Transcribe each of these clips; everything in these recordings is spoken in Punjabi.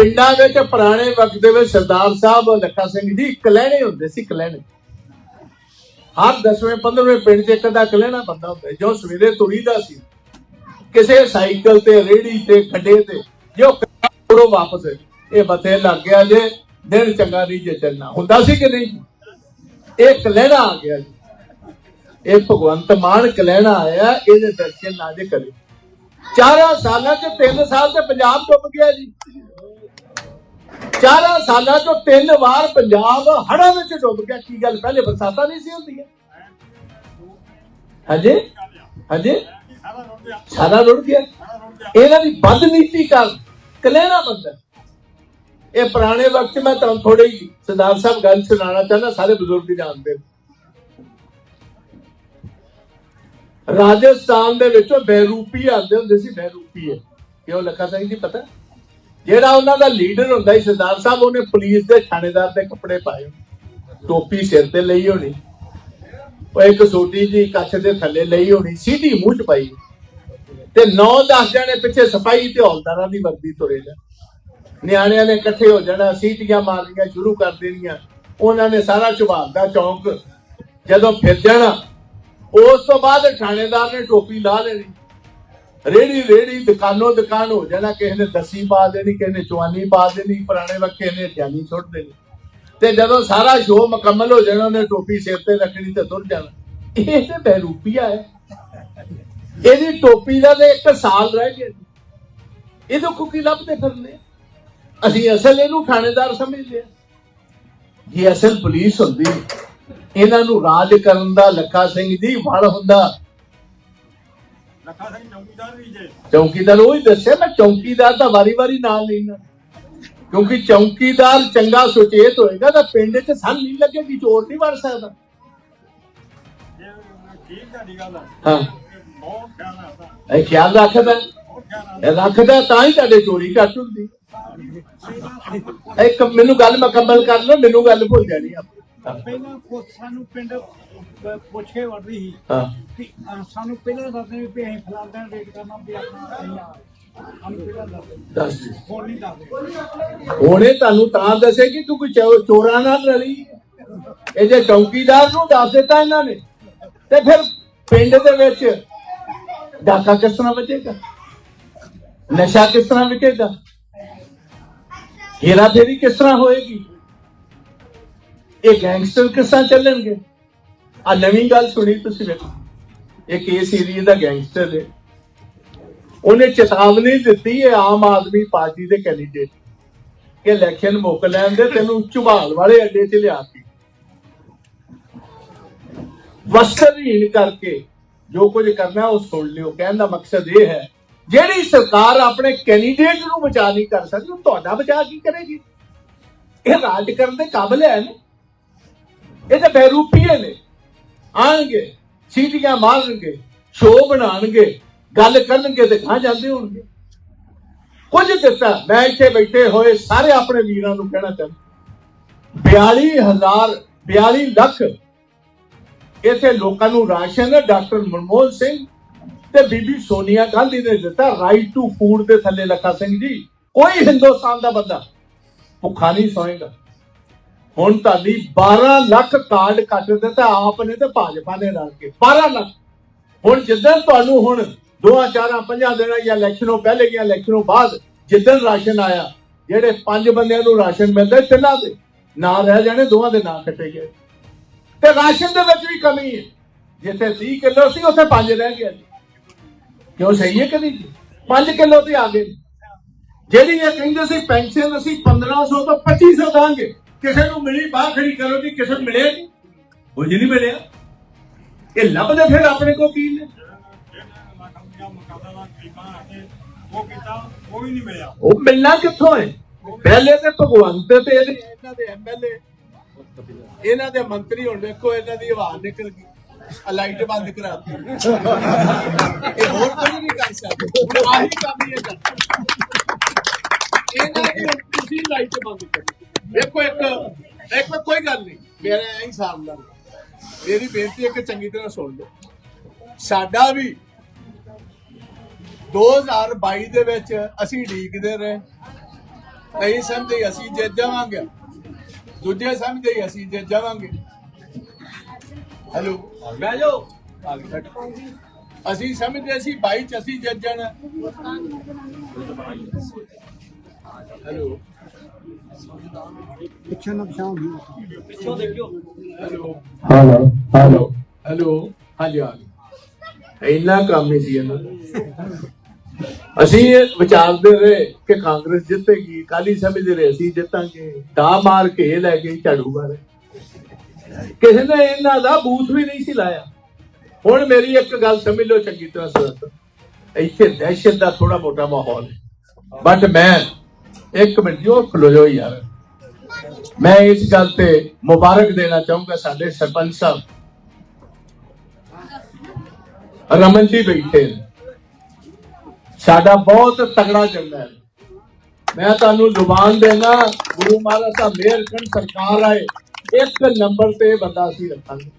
ਪਿੰਡਾਂ ਵਿੱਚ ਪੁਰਾਣੇ ਵਕਤ ਦੇ ਵਿੱਚ ਸਰਦਾਰ ਸਾਹਿਬ ਲੱਖਾ ਸਿੰਘ ਜੀ ਕਲਹਿਣੇ ਹੁੰਦੇ ਸੀ, ਕਲਹਿਣੇ। ਹਰ 10ਵੇਂ 15ਵੇਂ ਪਿੰਡ 'ਚ ਇੱਕ ਦਾ ਕਲਹਿਣਾ ਬੰਦਾ ਹੁੰਦਾ ਜੋ ਸਵੇਰੇ ਤੁਰੀਦਾ ਸੀ। ਕਿਸੇ ਸਾਈਕਲ ਤੇ ਰੇੜੀ ਤੇ, ਖੱਡੇ ਤੇ, ਜੋ ਕਰੋ ਵਾਪਸ, ਇਹ ਬਤੇ ਲੱਗ ਗਿਆ ਜੇ, ਦਿਨ ਚੰਗਾ ਨਹੀਂ ਜੇ ਚੱਲਣਾ। ਹੁੰਦਾ ਸੀ ਕਿ ਨਹੀਂ? ਇਹ ਕਲਹਿਣਾ ਆ ਗਿਆ ਜੀ। ਇਹ ਭਗਵੰਤ ਮਾਨ ਕਲਹਿਣਾ ਆਇਆ, ਇਹਦੇ ਦਰਸ਼ਨ ਨਾ ਜੇ ਕਰੇ। ਚਾਰਾਂ ਸਾਲਾਂ ਚ, ਤਿੰਨ ਸਾਲ ਤੇ ਪੰਜਾਬ ਡੁੱਬ ਗਿਆ ਜੀ। ਚਾਰਾਂ ਸਾਲਾਂ ਤੋਂ ਤਿੰਨ ਵਾਰ ਪੰਜਾਬ ਹੜ੍ਹਾਂ ਵਿੱਚ ਡੁੱਬ ਗਿਆ। ਕੀ ਗੱਲ? ਪਹਿਲੇ ਬਰਸਾਤਾਂ ਨਹੀਂ ਸੀ ਹੁੰਦੀਆਂ। ਹਾਂਜੀ? ਹਾਂਜੀ? ਸਾਰਾ ਰੁੜ ਗਿਆ। ਇਹਨਾਂ ਦੀ ਬਦਨੀਤੀ ਕਰ ਕਲੇਣਾ ਬੰਦਾ ਇਹ ਪੁਰਾਣੇ ਵਕਤ ਮੈਂ ਤੁਹਾਨੂੰ ਥੋੜੀ ਸਰਦਾਰ ਸਾਹਿਬ ਗੱਲ ਸੁਣਾਉਣਾ ਚਾਹੁੰਦਾ, ਸਾਰੇ ਬਜ਼ੁਰਗ ਜਾਣਦੇ ਰਾਜਸਥਾਨ ਦੇ ਵਿੱਚ ਬੈਰੂਪੀ ਆਉਂਦੇ ਹੁੰਦੇ ਸੀ, ਬੈਰੂਪੀ ਹੈ। ਕਿਉਂ? ਲੱਖਾ ਸਿੰਘ ਜੀ ਪਤਾ? ਜਿਹੜਾ ਉਹਨਾਂ ਦਾ ਲੀਡਰ ਹੁੰਦਾ ਸੀ, ਸਰਦਾਰ ਸਾਹਿਬ, ਉਹਨੇ ਪੁਲਿਸ ਦੇ ਥਾਣੇਦਾਰ ਦੇ ਕੱਪੜੇ ਪਾਏ। ਟੋਪੀ ਸਿਰ ਤੇ ਲਈ ਹੋਣੀ। ਉਹ ਇੱਕ ਛੋਟੀ ਜੀ ਕੱਛ ਦੇ ਥੱਲੇ ਲਈ ਹੋਣੀ, ਸੀਧੀ ਮੂੰਹ ਚ ਪਾਈ। ਤੇ 9-10 ਜਣੇ ਪਿੱਛੇ ਸਫ਼ਾਈ ਤੇ ਹੌਲਦਾਰਾਂ ਦੀ ਵਰਦੀ ਤੁਰੇ ਜਾ ਨਿਆਣਿਆਂ ਨੇ ਇਕੱਠੇ ਹੋ ਜਾਣਾ, ਸੀਟੀਆਂ ਮਾਰਨੀਆਂ ਸ਼ੁਰੂ ਕਰ ਦੇਣੀਆਂ। ਉਹਨਾਂ ਨੇ ਸਾਰਾ ਝਬਾਲ ਦਾ ਚੌਂਕ ਜਦੋਂ ਫਿਰ ਜਾਣਾ, ਉਸ ਤੋਂ ਬਾਅਦ ਥਾਣੇਦਾਰ ਨੇ ਟੋਪੀ ਲਾ ਲੈਣੀ। ਰੇੜੀ ਰੇੜੀ, ਦੁਕਾਨੋਂ, ਦੁਕਾਨ ਹੋ ਜਾਣਾ, ਕਿਸੇ ਨੇ ਦਸੀ ਪਾ ਦੇਣੀ, ਕਿਸੇ ਨੇ ਚਵਾਨੀ ਪਾ ਦੇਣੀ, ਪੁਰਾਣੇ ਵਕਤ ਨੇ ਜਾਨੀ ਛੁੱਟ ਦੇਣੀ। ਤੇ ਜਦੋਂ ਸਾਰਾ ਸ਼ੋਅ ਮੁਕੰਮਲ ਹੋ ਜਾਣਾ, ਉਹਨੇ ਟੋਪੀ ਸਿਰ ਤੇ ਰੱਖਣੀ ਤੇ ਤੁਰ ਜਾਣਾ। ਇਹ ਤੇ ਬਹਿਰੂਪੀਆ ਹੈ। ਇਹਦੀ ਟੋਪੀ ਦਾ ਤੇ ਇੱਕ ਸਾਲ ਰਹਿ ਗਿਆ। ਜੀ। ਇਹਦੇ ਕੋ ਕੀ ਲੱਭਦੇ ਫਿਰਨੇ ਅਸੀਂ ਅਸਲ ਇਹਨੂੰ ਥਾਣੇਦਾਰ ਸਮਝਦੇ ਆ। ਜੇ ਅਸਲ ਪੁਲਿਸ ਹੁੰਦੀ, ਇਹਨਾਂ ਨੂੰ ਰਾਜ ਕਰਨ ਦਾ ਲੱਖਾ ਸਿੰਘ ਜੀ ਵੜ ਹੁੰਦਾ ਲੱਖਾ ਸਿੰਘ ਚੌਕੀਦਾਰ ਵੀ ਜੇ ਚੌਕੀਦਾਰ ਉਹ ਹੀ ਦੱਸਿਆ, ਮੈਂ ਚੌਕੀਦਾਰ ਦਾ ਵਾਰੀ-ਵਾਰੀ ਨਾਲ ਲੈਣਾ ਕਿਉਂਕਿ ਚੌਕੀਦਾਰ ਚੰਗਾ ਸੁਚੇਤ ਹੋਏਗਾ ਤਾਂ ਪਿੰਡ 'ਚ ਸੰਨ ਨਹੀਂ ਲੱਗੇਗੀ, ਚੋਰ ਨਹੀਂ ਵੜ ਸਕਦਾ। ਠੀਕ ਤੁਹਾਡੀ ਗੱਲ ਹਾਂ। ਬਹੁਤ ਖਿਆਲ ਰੱਖਦਾ ਇਹ ਰੱਖਦਾ ਖਿਆਲ ਰੱਖਦਾ। ਇਹ ਰੱਖਦਾ ਤਾਂ ਹੀ ਤੁਹਾਡੇ ਚੋਰੀ ਘੱਟ ਹੁੰਦੀ। ਇੱਕ, ਮੈਨੂੰ ਗੱਲ ਮੁਕੰਮਲ ਕਰ ਲਓ, ਮੈਨੂੰ ਗੱਲ ਭੁੱਲ ਜਾਣੀ ਆ। ਪਹਿਲਾਂ ਪੁੱਛ ਸਾਨੂੰ ਪਿੰਡ ਅਹ ਪੁੱਛ ਕੇ ਵੜਦੀ ਸੀ ਹਾਂ। ਕਿ ਅਹ ਸਾਨੂੰ ਪਹਿਲਾਂ ਦੱਸਦੇ ਵੀ ਅਸੀਂ ਫਲਾਣਾ ਰੇਟ ਕਰਨਾ ਵੀ ਆਪਣਾ ਅਸੀਂ ਆ। ਸਾਨੂੰ ਪਹਿਲਾਂ ਦੱਸਦੇ। ਦੱਸ। ਦਿਓ। ਹੁਣ ਨਹੀਂ ਦੱਸਦੇ। ਹੁਣੇ ਤੁਹਾਨੂੰ ਤਾਂ ਦੱਸੇਗੀ ਤੂੰ ਕੋਈ ਚੋ- ਚੋਰਾਂ ਨਾਲ ਰਲੀ ਇਹ ਜੇ ਚੌਕੀਦਾਰ ਨੂੰ ਦੱਸ ਦਿੱਤਾ ਇਹਨਾਂ ਨੇ ਤੇ ਫਿਰ ਪਿੰਡ ਦੇ ਵਿੱਚ ਡਾਕਾ ਕਿਸ ਤਰ੍ਹਾਂ ਬਚੇਗਾ ਨਸ਼ਾ ਕਿਸ ਤਰ੍ਹਾਂ ਵਿਕੇਗਾ ਹੇਰਾ ਫੇਰੀ ਕਿਸ ਤਰ੍ਹਾਂ ਹੋਏਗੀ? ਇਹ ਗੈਂਗਸਟਰ ਕਿਸ ਤਰ੍ਹਾਂ ਚੱਲਣਗੇ? ਆ ਨਵੀਂ ਗੱਲ ਸੁਣੀ ਤੁਸੀਂ ਵੇਖੋ ਇਹ ਇਸ ਏਰੀਏ ਦਾ ਗੈਂਗਸਟਰ ਹੈ। ਉਹਨੇ ਚੇਤਾਵਨੀ ਦਿੱਤੀ ਹੈ ਆਮ ਆਦਮੀ ਪਾਰਟੀ ਦੇ ਕੈਂਡੀਡੇਟ ਕਿ ਇਲੈਕਸ਼ਨ ਮੁੱਕ ਲੈਣ ਦੇ ਤੈਨੂੰ ਝੁਬਾਲ ਵਾਲੇ ਅੱਡੇ 'ਚ ਲਿਆ ਕੇ। ਵਸਤਰਹੀਣ ਕਰਕੇ ਜੋ ਕੁਝ ਕਰਨਾ ਉਹ ਸੁਣ ਲਿਓ। ਕਹਿਣ ਦਾ ਮਕਸਦ ਇਹ ਹੈ, ਜਿਹੜੀ ਸਰਕਾਰ ਆਪਣੇ ਕੈਂਡੀਡੇਟ ਨੂੰ ਬਚਾ ਨਹੀਂ ਕਰ ਸਕਦੀ, ਉਹ ਤੁਹਾਡਾ ਬਚਾ ਕੀ ਕਰੇਗੀ? ਇਹ ਰਾਜ ਕਰਨ ਦੇ ਕਾਬਲ ਹੈ ਨੇ ਇਹ ਤਾਂ ਬਹਿਰੂਪੀਏ ਨੇ। ਆਣਗੇ, ਸੀਟੀਆਂ ਮਾਰਨਗੇ, ਸ਼ੋਅ ਬਣਾਉਣਗੇ ਗੱਲ ਕਰਨਗੇ ਤੇ ਕਹਾਂ ਜਾਂਦੇ ਹੋਣਗੇ। ਕੁਝ ਦਿੱਤਾ, ਮੈਂ ਇੱਥੇ ਬੈਠੇ ਹੋਏ ਸਾਰੇ ਆਪਣੇ ਵੀਰਾਂ ਨੂੰ ਕਹਿਣਾ ਚਾਹੁੰਦਾ 42000 42 ਲੱਖ ਇੱਥੇ ਲੋਕਾਂ ਨੂੰ ਰਾਸ਼ਨ, ਡਾਕਟਰ ਮਨਮੋਹਨ ਸਿੰਘ ਤੇ ਬੀਬੀ ਸੋਨੀਆ ਗਾਂਧੀ ਨੇ ਦਿੱਤਾ ਰਾਈਟ ਟੂ ਫੂਡ ਦੇ ਥੱਲੇ ਲੱਖਾ ਸਿੰਘ ਜੀ। ਕੋਈ ਹਿੰਦੁਸਤਾਨ ਦਾ ਬੰਦਾ ਭੁੱਖਾ ਨਹੀਂ ਸੋਏਗਾ। ਹੁਣ ਤੁਹਾਡੀ 12 ਲੱਖ ਕਾਰਡ ਕੱਟ ਦਿੱਤਾ ਆਪ ਨੇ ਤੇ ਭਾਜਪਾ ਨੇ ਰਲ ਕੇ 12 ਲੱਖ। ਹੁਣ ਜਿੱਦਣ ਤੁਹਾਨੂੰ ਹੁਣ ਦੋਆਂ ਚਾਰਾਂ ਪੰਜਾਂ ਦਿਨਾਂ ਜਾਂ ਇਲੈਕਸ਼ਨੋਂ ਪਹਿਲੇ ਜਾਂ ਇਲੈਕਸ਼ਨੋਂ ਬਾਅਦ ਜਿੱਦਣ ਰਾਸ਼ਨ ਆਇਆ, ਜਿਹੜੇ ਪੰਜ ਬੰਦਿਆਂ ਨੂੰ ਰਾਸ਼ਨ ਮਿਲਦਾ ਤਿੰਨਾਂ ਦੇ, ਨਾਂ ਰਹਿ ਜਾਣੇ ਦੋਵਾਂ ਦੇ ਨਾਂ ਕੱਟੇ ਗਏ। ਤੇ ਰਾਸ਼ਨ ਦੇ ਵਿੱਚ ਵੀ ਕਮੀ ਹੈ। ਜਿੱਥੇ 30 ਕਿਲੋ ਸੀ, ਉੱਥੇ 5 ਰਹਿ ਗਿਆ ਜੀ ਕਿਉਂ ਸਹੀ ਹੈ ਕਿ ਨਹੀਂ? 5 ਕਿਲੋ ਤੇ ਆ ਗਏ। ਜਿਹੜੀ ਇਹ ਕਹਿੰਦੇ ਸੀ, ਪੈਨਸ਼ਨ ਅਸੀਂ 1500 ਤੋਂ 2500 ਦਾਂਗੇ। ਕਿਸੇ ਨੂੰ ਮਿਲੀ, ਬਾਹ ਖੜੀ ਕਰੋ ਜੀ, ਕਿਸੇ ਨੂੰ ਮਿਲਿਆ ਨਹੀਂ ਉਹ ਨਹੀਂ ਮਿਲਿਆ। ਇਹ ਲੱਭਦੇ ਫਿਰ ਆਪਣੇ ਕੋ ਕੀ ਨੇ? ਉਹ ਮਿਲਣਾ ਕਿੱਥੋਂ ਹੈ ਪਹਿਲੇ ਤੇ ਭਗਵੰਤ ਤੇ ਇਹਨਾਂ ਦੇ ਐਮਐਲਏ ਇਹਨਾਂ ਦੇ ਮੰਤਰੀ ਹੁਣ ਦੇਖੋ, ਇਹਨਾਂ ਦੀ ਆਵਾਜ਼ ਨਿਕਲ ਗਈ। ਲਾਈਟ ਬੰਦ ਕਰਾਤੀ। ਇਹ ਹੋਰ ਕੁਝ ਨਹੀਂ ਕਰ ਸਕਦੇ। ਆਹੀ ਕੰਮ ਇਹ ਕਰਦੇ ਇਹਨਾਂ ਦੀ ਹੁਣ ਤੁਸੀਂ ਲਾਈਟ ਬੰਦ ਕਰੋ ਦੇਖੋ ਇੱਕ ਇੱਕ ਕੋਈ ਗੱਲ ਨਹੀਂ ਮੇਰਾ ਐਂ ਹਿਸਾਬ ਨਾਲ ਮੇਰੀ ਬੇਨਤੀ ਇੱਕ ਚੰਗੀ ਤਰ੍ਹਾਂ ਸੁਣ ਲਓ। ਸਾਡਾ ਵੀ 2022 ਦੇ ਵਿੱਚ ਅਸੀਂ ਢੀਕਦੇ ਰਹੇ। ਨਹੀਂ ਸਮਝਦੇ ਅਸੀਂ ਜਿੱਤ ਜਾਵਾਂਗੇ। ਦੂਜੇ ਸਮਝਦੇ ਅਸੀਂ ਜਿੱਤ ਜਾਵਾਂਗੇ। ਹੈਲੋ ਬਹਿ ਜਾਓ। ਅਸੀਂ ਸਮਝਦੇ ਸੀ ਬਾਈ ਚ ਅਸੀਂ ਜਿੱਤ ਜਾਣਾ ਹੈਲੋ ਪਿੱਛੇ ਨਾ ਪਛਾਣ ਨਹੀਂ ਹੈਲੋ ਹੈਲੋ ਹੈਲੋ ਹੈਲੋ ਹਾਂਜੀ ਆ ਗਏ। ਇੰਨਾ ਕੰਮ ਨਹੀਂ ਸੀ ਇਹਨਾਂ ਦਾ। ਅਸੀਂ ਇਹ ਵਿਚਾਰਦੇ ਰਹੇ ਕਿ ਕਾਂਗਰਸ ਜਿੱਤੇਗੀ ਕਾਲੀ ਸਮਝਦੇ ਰਹੇ ਅਸੀਂ ਜਿੱਤਾਂਗੇ। ਦਾ ਮਾਰ ਕੇ ਇਹ ਲੈ ਕੇ ਝਾੜੂ ਮਾਰੇ ਕਿਸੇ ਨੇ ਇਹਨਾਂ ਦਾ ਬੂਥ ਵੀ ਨਹੀਂ ਸੀ ਲਾਇਆ। ਹੁਣ ਮੇਰੀ ਇੱਕ ਗੱਲ ਸਮਝ ਲਓ ਚੰਗੀ ਤਰ੍ਹਾਂ ਸਰ। ਇੱਥੇ ਦਹਿਸ਼ਤ ਦਾ ਥੋੜਾ ਮੋਟਾ ਮਾਹੌਲ ਹੈ। ਬਟ ਮੈਂ ਇੱਕ ਮਿੰਟ ਜੋ ਖਲੋ ਜਾਓ ਯਾਰ। ਮੈਂ ਇਸ ਗੱਲ ਤੇ ਮੁਬਾਰਕ ਦੇਣਾ ਚਾਹੂੰਗਾ ਸਾਡੇ ਸਰਪੰਚ ਸਾਹਿਬ। ਰਮਨ ਜੀ ਬੈਠੇ ਸਾਡਾ ਬਹੁਤ ਤਗੜਾ ਜੰਗਾ ਹੈ। ਮੈਂ ਤੁਹਾਨੂੰ ਜ਼ੁਬਾਨ ਦੇਣਾ, ਗੁਰੂ ਮਹਾਰਾਜ ਸਾਹਿਬ ਮੇਰ ਕਰਨ ਸਰਕਾਰ ਆਏ, ਇੱਕ ਨੰਬਰ ਤੇ ਬੰਦਾ ਅਸੀਂ ਰੱਖਾਂਗੇ।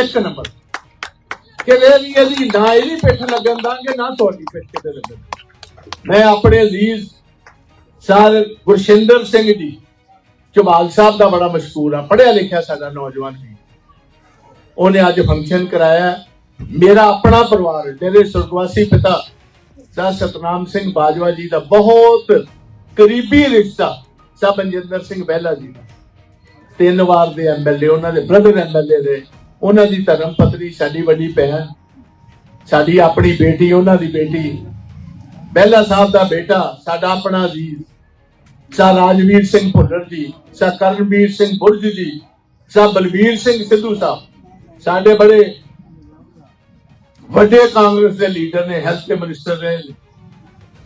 ਇੱਕ ਨੰਬਰ। ਕਿਤੇ ਵੀ ਇਹਦੀ ਨਾ ਇਹਦੀ ਪਿੱਠ ਲੱਗਣ ਦਾਂਗੇ, ਨਾ ਤੁਹਾਡੀ ਪਿੱਠ ਕਿਤੇ ਲੱਗਣ। ਮੈਂ ਆਪਣੇ ਅਜ਼ੀਜ਼ ਸਰ ਗੁਰਸ਼ਿੰਦਰ ਸਿੰਘ ਜੀ ਝਬਾਲ ਸਾਹਿਬ ਦਾ ਬੜਾ ਮਸ਼ਹੂਰ ਆ ਪੜਿਆ ਲਿਖਿਆ ਸਾਡਾ ਨੌਜਵਾਨ ਵੀ। ਉਹਨੇ ਅੱਜ ਫੰਕਸ਼ਨ ਕਰਾਇਆ। ਮੇਰਾ ਆਪਣਾ ਪਰਿਵਾਰ, ਮੇਰੇ ਸੁਰਗਵਾਸੀ ਪਿਤਾ ਸਰ ਸਤਨਾਮ ਸਿੰਘ ਬਾਜਵਾ ਜੀ ਦਾ ਬਹੁਤ ਕਰੀਬੀ ਰਿਸ਼ਤਾ ਸਾਹਿਬ ਮਨਜਿੰਦਰ ਸਿੰਘ ਬਹਿਲਾ ਜੀ ਦਾ। ਤਿੰਨ ਵਾਰ ਦੇ ਐਮਐਲਏ ਉਹਨਾਂ ਦੇ ਬ੍ਰਦਰ ਐਮਐਲਏ ਦੇ। ਉਹਨਾਂ ਦੀ ਧਰਮ ਪਤਨੀ ਸਾਡੀ ਵੱਡੀ ਭੈਣ, ਸਾਡੀ ਆਪਣੀ ਬੇਟੀ, ਉਹਨਾਂ ਦੀ ਬੇਟੀ। ਬਹਿਲਾ ਸਾਹਿਬ ਦਾ ਬੇਟਾ, ਸਾਡਾ ਆਪਣਾ ਅਜ਼ੀਜ਼ ਸਾ ਰਾਜਵੀਰ ਸਿੰਘ ਭੁੱਲਰ ਜੀ ਸਾ ਕਰਨਵੀਰ ਸਿੰਘ ਬੁਰਜ ਜੀ ਸਾ ਬਲਵੀਰ ਸਿੰਘ ਸਿੱਧੂ ਸਾਹਿਬ। ਸਾਡੇ ਬੜੇ ਵੱਡੇ ਕਾਂਗਰਸ ਦੇ ਲੀਡਰ ਨੇ, ਹੈਲਥ ਦੇ ਮਿਨਿਸਟਰ ਨੇ,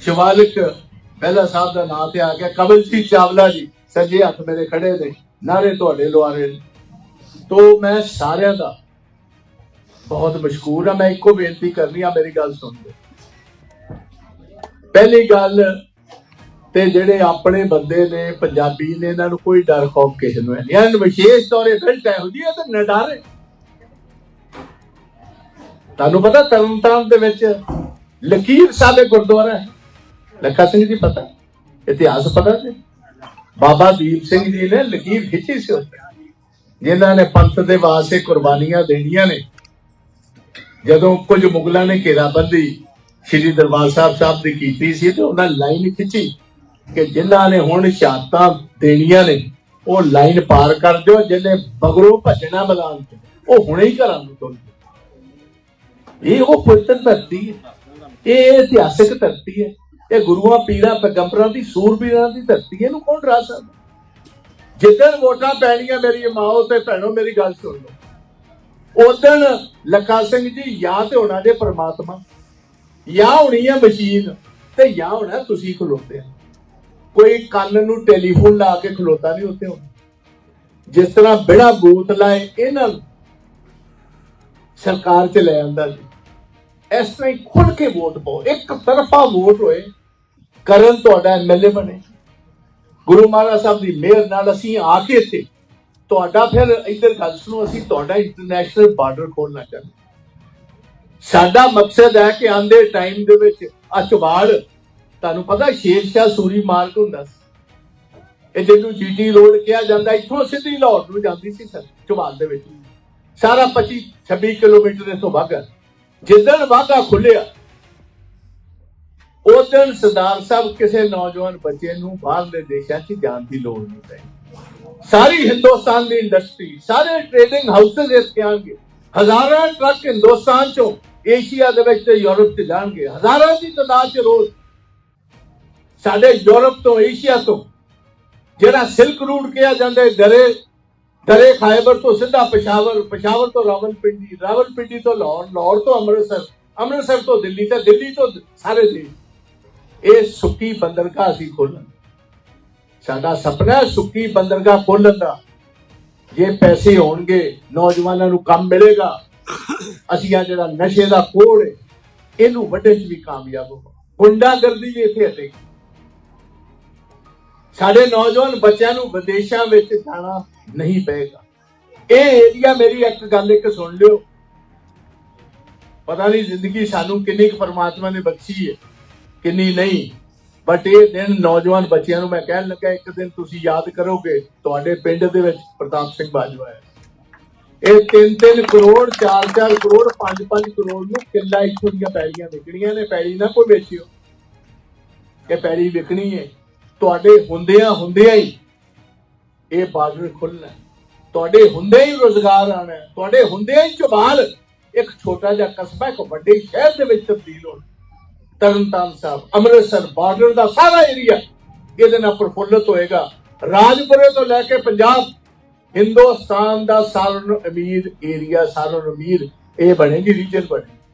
ਸ਼ਿਵਾਲਿਕ ਪਹਿਲਾ ਸਾਹਿਬ ਦਾ ਨਾਮ ਤੇ ਆ ਗਿਆ ਕਮਲਜੀਤ ਚਾਵਲਾ ਜੀ, ਸੱਜੇ ਹੱਥ ਮੇਰੇ ਖੜੇ ਨੇ, ਨਾਰੇ ਤੁਹਾਡੇ ਲਵਾਰੇ ਨੇ। ਤੋ ਮੈਂ ਸਾਰਿਆਂ ਦਾ ਬਹੁਤ ਮਸ਼ਕੂਰ ਹਾਂ ਮੈਂ ਇੱਕੋ ਬੇਨਤੀ ਕਰਨੀ ਆ, ਮੇਰੀ ਗੱਲ ਸੁਣ। ਲਓ ਪਹਿਲੀ ਗੱਲ ਤੇ ਜਿਹੜੇ ਆਪਣੇ ਬੰਦੇ ਨੇ, ਪੰਜਾਬੀ ਨੇ, ਇਹਨਾਂ ਨੂੰ ਕੋਈ ਡਰ ਖੌਫ ਕਿਸੇ ਨੂੰ ਨਹੀਂ। ਇਹਨਾਂ ਵਿਸ਼ੇਸ਼ ਤੌਰ ਫਿਲਟ ਹੈ ਹੁੰਦੀ ਹੈ ਤੇ ਨਡਾਰੇ ਤੁਹਾਨੂੰ ਪਤਾ ਤਰਨਤਾਰਨ ਦੇ ਵਿੱਚ ਲਕੀਰ ਸਾਹਿਬ ਗੁਰਦੁਆਰਾ ਹੈ? ਲੱਖਾ ਸਿੰਘ ਜੀ ਪਤਾ? ਇਤਿਹਾਸ ਪਤਾ ਜੀ? ਬਾਬਾ ਦੀਪ ਸਿੰਘ ਜੀ ਨੇ ਲਕੀਰ ਖਿੱਚੀ ਸੀ ਉਸ ਜਿਨ੍ਹਾਂ ਨੇ ਪੰਥ ਦੇ ਵਾਸਤੇ ਕੁਰਬਾਨੀਆਂ ਦੇਣੀਆਂ ਨੇ। ਜਦੋਂ ਕੁਝ ਮੁਗਲਾਂ ਨੇ ਘੇਰਾਬੰਦੀ ਸ਼੍ਰੀ ਦਰਬਾਰ ਸਾਹਿਬ ਸਾਹਿਬ ਦੀ ਕੀਤੀ ਸੀ ਤੇ ਉਹਨਾਂ ਲਾਈਨ ਖਿੱਚੀ। ਕਿ ਜਿਨ੍ਹਾਂ ਨੇ ਹੁਣ ਸ਼ਹਾਦਤਾਂ ਦੇਣੀਆਂ ਨੇ, ਉਹ ਲਾਈਨ ਪਾਰ ਕਰ ਦਿਓ ਜਿਹਨੇ ਬਗਰੋਂ ਭੱਜਣਾ ਮੈਦਾਨ ਚ, ਉਹ ਹੁਣੇ ਹੀ ਘਰਾਂ ਨੂੰ ਤੁਰ ਇਹ ਉਹ ਪੁੱਤਰ ਧਰਤੀ ਹੈ। ਇਹ ਇਤਿਹਾਸਿਕ ਧਰਤੀ ਹੈ। ਇਹ ਗੁਰੂਆਂ, ਪੀਰਾਂ, ਪੈਗੰਬਰਾਂ ਦੀ ਸੂਰਬੀਰਾਂ ਦੀ ਧਰਤੀ ਇਹਨੂੰ ਕੌਣ ਡਰਾ ਸਕਦਾ? ਜਿੱਦਣ ਵੋਟਾਂ ਪੈਣੀਆਂ ਮੇਰੀ ਮਾਓ ਤੇ ਭੈਣੋ, ਮੇਰੀ ਗੱਲ ਸੁਣ ਲਓ। ਉਦਣ ਲੱਖਾ ਸਿੰਘ ਜੀ ਜਾਂ ਤੇ ਹੋਣਾ ਜੇ ਪ੍ਰਮਾਤਮਾ। ਜਾਂ ਹੋਣੀ ਹੈ ਮਸ਼ੀਨ ਤੇ ਜਾਂ ਹੋਣਾ ਤੁਸੀਂ ਖਲੋਤੇ ਆ ਕੋਈ ਕੰਨ ਨੂੰ ਟੈਲੀਫੋਨ ਲਾ ਕੇ ਖਲੋਤਾ ਨਹੀਂ ਉੱਤੇ ਹੁਣ ਜਿਸ ਤਰ੍ਹਾਂ ਬਿਨਾ ਬੂਤ ਲਾਏ ਇਹਨਾਂ ਸਰਕਾਰ ਚ ਲੈ ਆਂਦਾ ਜੀ ਇਸ ਤਰ੍ਹਾਂ ਹੀ ਖੁੱਲ ਕੇ ਵੋਟ ਪਾਓ। ਇੱਕ ਤਰਫਾ ਵੋਟ ਹੋਏ, ਕਰਨ ਤੁਹਾਡਾ ਐਮਐਲਏ ਬਣੇ। ਗੁਰੂ ਮਹਾਰਾਜ ਸਾਹਿਬ ਦੀ ਮਿਹਰ ਨਾਲ ਅਸੀਂ ਆ ਕੇ ਇੱਥੇ, ਤੁਹਾਡਾ ਫਿਰ ਇੱਧਰ ਗੱਲ ਸੁਣੋ, ਅਸੀਂ ਤੁਹਾਡਾ ਇੰਟਰਨੈਸ਼ਨਲ ਬਾਰਡਰ ਖੋਲਣਾ ਚਾਹੁੰਦੇ ਸਾਡਾ ਮਕਸਦ ਹੈ ਕਿ ਆਂਦੇ ਟਾਈਮ ਦੇ ਵਿੱਚ ਆ ਤੁਹਾਨੂੰ ਪਤਾ ਸ਼ੇਰ ਸ਼ਾਹ ਸੂਰੀ ਮਾਰਗ ਹੁੰਦਾ ਸੀ। ਇਹ ਜਿਹਨੂੰ ਜੀਟੀ ਰੋਡ ਕਿਹਾ ਜਾਂਦਾ, ਇੱਥੋਂ ਸਿੱਧੀ ਲਾਹੌਰ ਨੂੰ ਜਾਂਦੀ ਸੀ ਸਰ ਚੁਬਾੜ ਦੇ ਵਿੱਚ। ਸਾਰਾ 25 26 ਕਿਲੋਮੀਟਰ ਇਥੋਂ ਵਾਗਾ ਜਿੱਦਣ ਵਾਗਾ ਖੁੱਲਿਆ ਉਦੋਂ ਸਰਦਾਰ ਸਾਹਿਬ ਕਿਸੇ ਨੌਜਵਾਨ ਬੱਚੇ ਨੂੰ ਬਾਹਰਲੇ ਦੇਸ਼ਾਂ 'ਚ ਜਾਣ ਦੀ ਲੋੜ ਨਹੀਂ ਪਈ। ਸਾਰੀ ਹਿੰਦੁਸਤਾਨ ਦੀ ਇੰਡਸਟਰੀ ਸਾਰੇ ਟ੍ਰੇਡਿੰਗ ਹਾਊਸਸ ਇੱਥੇ ਆਣਗੇ ਹਜ਼ਾਰਾਂ ਟਰੱਕ ਹਿੰਦੁਸਤਾਨ 'ਚੋਂ ਏਸ਼ੀਆ ਦੇ ਵਿੱਚ ਤੇ ਯੂਰਪ 'ਚ ਜਾਣਗੇ। ਹਜ਼ਾਰਾਂ ਦੀ ਤਾਦਾਦ 'ਚ ਰੋਜ਼ ਸਾਡੇ ਯੂਰਪ ਤੋਂ, ਏਸ਼ੀਆ ਤੋਂ, ਜਿਹੜਾ ਸਿਲਕ ਰੂਟ ਕਿਹਾ ਜਾਂਦਾ ਹੈ, ਦਰੇ ਦਰੇ ਖਾਇਬਰ ਤੋਂ ਸਿੱਧਾ ਪਸ਼ਾਵਰ ਪਸ਼ਾਵਰ ਤੋਂ ਰਾਵਲਪਿੰਡੀ ਰਾਵਲਪਿੰਡੀ ਤੋਂ ਲਾਹੌਰ ਲਾਹੌਰ ਤੋਂ ਅੰਮ੍ਰਿਤਸਰ ਅੰਮ੍ਰਿਤਸਰ ਤੋਂ ਦਿੱਲੀ ਤੇ ਦਿੱਲੀ ਤੋਂ ਸਾਰੇ ਦੇਸ਼। ਇਹ ਸੁੱਕੀ ਬੰਦਰਗਾਹ ਅਸੀਂ ਖੋਲਣ ਸਾਡਾ ਸੁਪਨਾ ਸੁੱਕੀ ਬੰਦਰਗਾਹ ਖੋਲਣ ਦਾ। ਜੇ ਪੈਸੇ ਹੋਣਗੇ, ਨੌਜਵਾਨਾਂ ਨੂੰ ਕੰਮ ਮਿਲੇਗਾ। ਅਸੀਂ ਆ ਜਿਹੜਾ ਨਸ਼ੇ ਦਾ ਕੋੜ ਹੈ, ਇਹਨੂੰ ਵੱਡੇ ਚ ਵੀ ਕਾਮਯਾਬ ਹੋਵਾਂ ਗੁੰਡਾਗਰਦੀ ਵੀ ਇੱਥੇ ਹਟੇਗੀ। ਸਾਡੇ ਨੌਜਵਾਨ ਬੱਚਿਆਂ ਨੂੰ ਵਿਦੇਸ਼ਾਂ ਵਿੱਚ ਜਾਣਾ ਨਹੀਂ ਪਏਗਾ। ਇਹ ਏਰੀਆ ਮੇਰੀ ਇੱਕ ਗੱਲ ਇੱਕ ਸੁਣ ਲਿਓ। ਪਤਾ ਨਹੀਂ ਜ਼ਿੰਦਗੀ ਸਾਨੂੰ ਕਿੰਨੀ ਕੁ ਪਰਮਾਤਮਾ ਨੇ ਬਖਸ਼ੀ ਹੈ, ਕਿੰਨੀ ਨਹੀਂ। ਬਟ ਇਹ ਦਿਨ ਨੌਜਵਾਨ ਬੱਚਿਆਂ ਨੂੰ ਮੈਂ ਕਹਿਣ ਲੱਗਾ, ਇੱਕ ਦਿਨ ਤੁਸੀਂ ਯਾਦ ਕਰੋਗੇ, ਤੁਹਾਡੇ ਪਿੰਡ ਦੇ ਵਿੱਚ ਪ੍ਰਤਾਪ ਸਿੰਘ ਬਾਜਵਾ ਹੈ। ਇਹ 3-3 ਕਰੋੜ 4-4 ਕਰੋੜ 5-5 ਕਰੋੜ ਨੂੰ ਕਿੱਲਾ ਇੱਥੋਂ ਦੀਆਂ ਪੈਲੀਆਂ ਵਿਕਣੀਆਂ ਨੇ। ਪੈਲੀ ਨਾ ਕੋਈ ਵੇਚਿਓ। ਇਹ ਪੈਲੀ ਵਿਕਣੀ ਹੈ। ਤੁਹਾਡੇ ਹੁੰਦਿਆਂ ਹੁੰਦਿਆਂ ਹੀ ਇਹ ਬਾਰਡਰ ਖੁੱਲਣਾ ਤੁਹਾਡੇ ਹੁੰਦਿਆਂ ਹੀ ਰੋਜ਼ਗਾਰ ਆਣਾ ਤੁਹਾਡੇ ਹੁੰਦਿਆਂ ਹੀ ਚਬਾਲ ਇੱਕ ਛੋਟਾ ਜਿਹਾ ਕਸਬਾ, ਇੱਕ ਵੱਡੇ ਸ਼ਹਿਰ ਦੇ ਵਿੱਚ ਤਬਦੀਲ ਹੋਣਾ ਤਰਨਤਾਰਨ ਸਾਹਿਬ, ਅੰਮ੍ਰਿਤਸਰ ਬਾਰਡਰ ਦਾ ਸਾਰਾ ਏਰੀਆ ਇਹਦੇ ਨਾਲ ਪ੍ਰਫੁੱਲਤ ਹੋਏਗਾ। ਰਾਜਪੁਰੇ ਤੋਂ ਲੈ ਕੇ ਪੰਜਾਬ, ਹਿੰਦੁਸਤਾਨ ਦਾ ਸਾਰਿਆਂ ਨੂੰ ਅਮੀਰ ਏਰੀਆ ਸਾਰਿਆਂ ਨੂੰ ਅਮੀਰ, ਇਹ ਬਣੇਗੀ ਰੀਜਨ ਬਣੇ